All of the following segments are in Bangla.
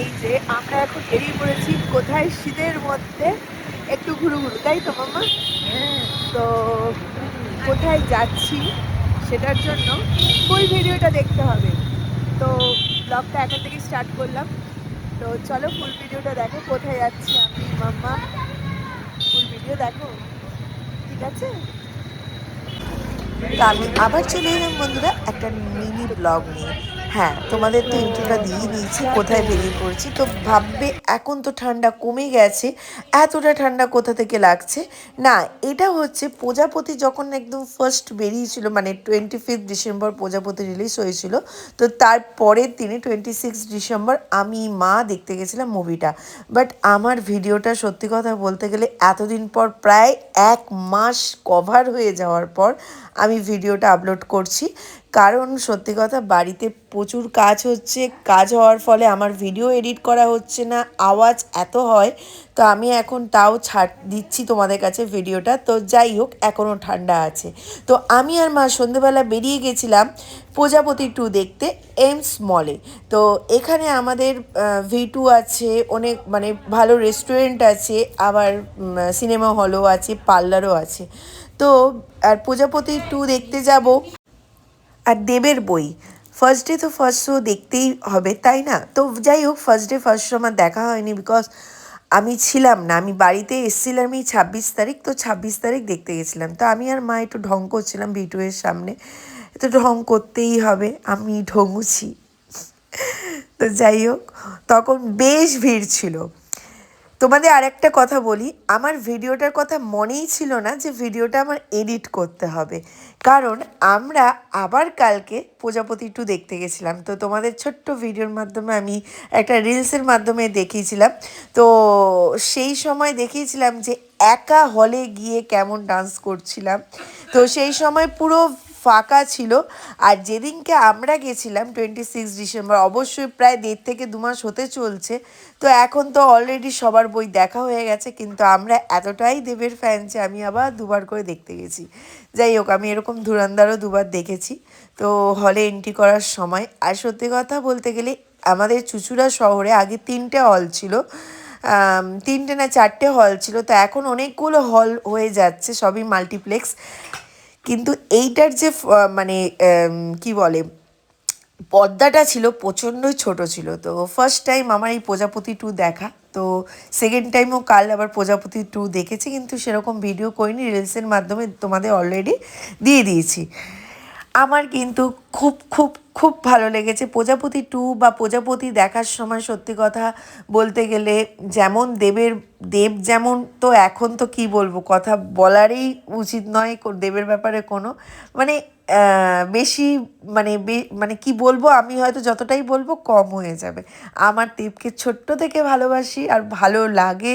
এই যে আমরা এখন বেরিয়ে পড়েছি কোথায়? শীতের মধ্যে একটু ঘুরু ঘুরু তাই তো মামা? তো কোথায় যাচ্ছি সেটার জন্য ফুল ভিডিওটা দেখতে হবে। তো ব্লগটা এখন থেকে স্টার্ট করলাম। তো চলো ফুল ভিডিওটা দেখো কোথায় যাচ্ছি আমি মাম্মা। ফুল ভিডিও দেখো। ঠিক আছে? তো আমি আবার চলে এলাম বন্ধুরা একটা মিনি ব্লগ নিয়ে। হ্যাঁ তোমাদের তো ইন্ট্রোটা দিয়ে দিয়েছি, কোথায় বেরিয়ে পড়ছি। তো ভাববে, এখন তো ঠান্ডা কমে গেছে, এতটা ঠান্ডা কোথা থেকে লাগছে? না, এটা হচ্ছে প্রজাপতি যখন একদম ফার্স্ট বেরিয়েছিল মানে twenty fifth December Prajapati release হয়েছিল, তো তারপরের দিনে টোয়েন্টি সিক্স ডিসেম্বর আমি মা দেখতে গেছিলাম মুভিটা বাট আমার ভিডিওটা সত্যি কথা বলতে গেলে এতদিন পর, প্রায় এক মাস কভার হয়ে যাওয়ার পর, আমি ভিডিওটা আপলোড করছি। কারণ সত্যি কথা, বাড়িতে প্রচুর কাজ হচ্ছে, কাজ হওয়ার ফলে আমার ভিডিও এডিট করা হচ্ছে না, আওয়াজ এত হয়, তো আমি এখন তাও ছাড়, দিচ্ছি তোমাদের কাছে ভিডিওটা তো যাই হোক, এখনও ঠান্ডা আছে। তো আমি আর মা সন্ধেবেলা বেরিয়ে গেছিলাম প্রজাপতি টু দেখতে এমস মলে তো এখানে আমাদের ভি টু আছে, অনেক মানে ভালো রেস্টুরেন্ট আছে, আবার সিনেমা হলও আছে পার্লারও আছে। তো আর প্রজাপতি টু দেখতে যাব। আর দেবের বই। ফার্স্ট ডে তো ফার্স্ট শো দেখতেই হবে, তাই না? তো যাই হোক ফার্স্ট ডে ফার্স্ট শো আমার দেখা হয়নি বিকজ আমি ছিলাম না। আমি বাড়িতে এসেছিলাম এই ছাব্বিশ তারিখ, তো ছাব্বিশ তারিখ দেখতে গেছিলাম। তো আমি আর মা একটু ঢং করছিলাম ভিটু এর সামনে। তো ঢং করতেই হবে, আমি ঢঙুছি। তো যাই হোক, তখন বেশ ভিড় ছিল। তোমাদের আরেকটা কথা বলি, আমার ভিডিওটার কথা মনেই ছিল না যে ভিডিওটা আমার এডিট করতে হবে। কারণ আমরা আবার কালকে প্রজাপতি টু দেখতে গেছিলাম। তো তোমাদের ছোট্ট ভিডিওর মাধ্যমে আমি একটা রিলসের মাধ্যমে দেখিয়েছিলাম। তো সেই সময় দেখিয়েছিলাম যে একা হলে গিয়ে কেমন ডান্স করছিলাম। তো সেই সময় পুরো ফাঁকা ছিল। আর যেদিনকে আমরা গেছিলাম টোয়েন্টি সিক্স ডিসেম্বর, অবশ্যই প্রায় দেড় থেকে দু মাস হতে চলছে। তো এখন তো অলরেডি সবার বই দেখা হয়ে গেছে, কিন্তু আমরা এতটাই দেবের ফ্যান যে আমি আবার দুবার করে দেখতে গেছি। যাই হোক, আমি এরকম ধুরন্ধারও দুবার দেখেছি। তো হলে এন্ট্রি করার সময়, আর সত্যি কথা বলতে গেলে, আমাদের চুচুড়া শহরে আগে তিনটে হল ছিল। তিনটে না চারটে হল ছিল, তো এখন অনেকগুলো হল হয়ে যাচ্ছে, সবই মাল্টিপ্লেক্স কিন্তু এইটার যে মানে কি বলে, পর্দাটা ছিল প্রচণ্ডই ছোট ছিল। তো ফার্স্ট টাইম আমার এই প্রজাপতি টু দেখা। তো সেকেন্ড টাইমও কাল আবার প্রজাপতি টু দেখেছি, কিন্তু সেরকম ভিডিও করিনি রিলসের মাধ্যমে তোমাদের অলরেডি দিয়ে দিয়েছি। আমার কিন্তু খুব খুব খুব ভালো লেগেছে। প্রজাপতি টু বা প্রজাপতি দেখার সময় সত্যি কথা বলতে গেলে যেমন দেবের, দেব যেমন তো এখন তো কি বলব, কথা বলারই উচিত নয় দেবের ব্যাপারে কোনো। মানে বেশি মানে মানে কি বলব, আমি হয়তো যতটাই বলব কম হয়ে যাবে। আমার দেবকে ছোট্ট থেকে ভালোবাসি আর ভালো লাগে,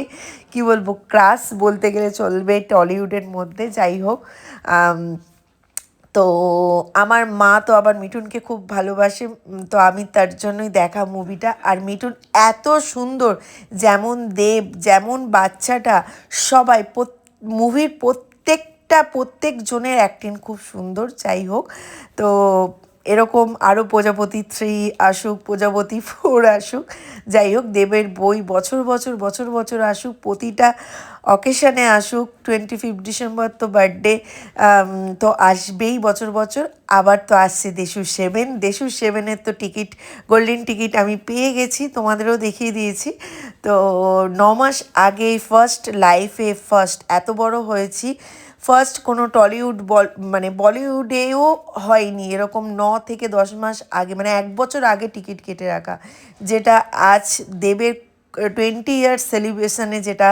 কি বলব ক্রাস বলতে গেলে চলবে টলিউডের মধ্যে, যাই হোক। তো আমার মা তো আবার মিঠুনকে খুব ভালোবাসে তো আমি তার জন্যই দেখা মুভিটা। আর মিঠুন এত সুন্দর, যেমন দেব, যেমন বাচ্চাটা, সবাই মুভির প্রত্যেকটা প্রত্যেকজনের অ্যাক্টিং খুব সুন্দর, যাই হোক। তো এরকম আরও প্রজাপতি থ্রি আসুক, প্রজাপতি ফোর আসুক, যাই হোক, দেবের বই বছর বছর বছর বছর আসুক, প্রতিটা অকেশানে আসুক টোয়েন্টি ফিফথ ডিসেম্বর তো বার্থডে তো আসবেই বছর বছর, আবার তো আসছে দেশু সেভেন। দেশু সেভেনের তো টিকিট গোল্ডেন টিকিট আমি পেয়ে গেছি, তোমাদেরও দেখিয়ে দিয়েছি। তো ন মাস আগে ফার্স্ট লাইফে ফার্স্ট এত বড় হয়েছি। ফার্স্ট কোনো টলিউড বল মানে বলিউডেও হয়নি, এরকম ন থেকে দশ মাস আগে মানে এক বছর আগে টিকিট কেটে রাখা। যেটা আজ দেবের টোয়েন্টি ইয়ার্স সেলিব্রেশনে যেটা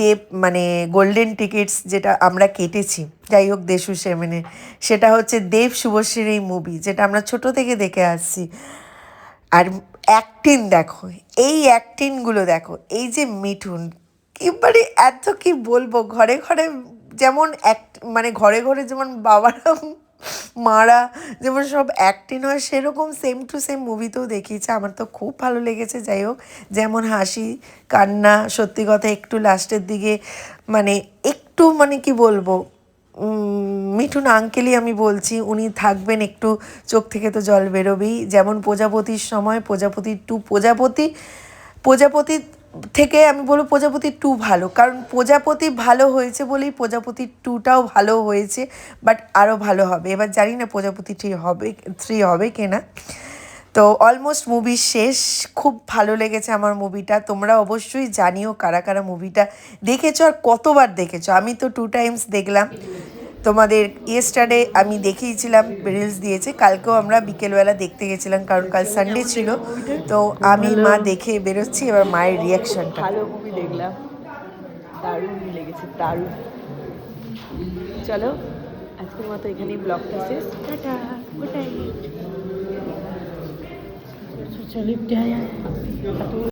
দেব মানে গোল্ডেন টিকিটস যেটা আমরা কেটেছি, যাই হোক দেশু সেমেনে সেটা হচ্ছে দেব শুভশ্রীর এই মুভি যেটা আমরা ছোট থেকে দেখে আসছি। আর অ্যাক্টিং দেখো, এই অ্যাক্টিংগুলো দেখো, এই যে মিঠুন, কি মানে এত কি বলব, ঘরে ঘরে যেমন এক মানে ঘরে ঘরে যেমন বাবারা, মারা যেমন সব অ্যাক্টিং হয়, সেরকম সেম টু সেম মুভিতেও দেখিয়েছে। আমার তো খুব ভালো লেগেছে, যাই হোক। যেমন হাসি, কান্না, সত্যি কথা একটু লাস্টের দিকে মানে একটু মানে কি বলব মিঠুন আঙ্কেলই আমি বলছি, উনি থাকবেন একটু, চোখ থেকে তো জল বেরোবেই। যেমন প্রজাপতির সময় প্রজাপতি টু প্রজাপতি প্রজাপতি থেকে আমি বলব প্রজাপতি টু ভালো। কারণ প্রজাপতি ভালো হয়েছে বলেই প্রজাপতি টুটাও ভালো হয়েছে বাট আরও ভালো হবে। এবার জানি না প্রজাপতি থ্রি হবে থ্রি হবে কিনা। তো অলমোস্ট মুভি শেষ। খুব ভালো লেগেছে আমার মুভিটা তোমরা অবশ্যই জানিও কারা কারা মুভিটা দেখেছ আর কতবার দেখেছ। আমি তো টু টাইমস দেখলাম। তোমাদের ইয়েস্টারডে আমি দেখিয়েছিলাম রিলস দিয়েছে কালকেও আমরা বিকেলবেলা দেখতে গেছিলাম কারণ কাল সানডে ছিল তো আমি মা দেখে বেরোচ্ছি এবার মায়ের রিয়াকশনটা ভালো মুভি দেখলাম দারুণ লেগেছে দারুণ চলো আজকের মতো এখানেই ব্লগটা শেষ টাটা গুড নাইট চলো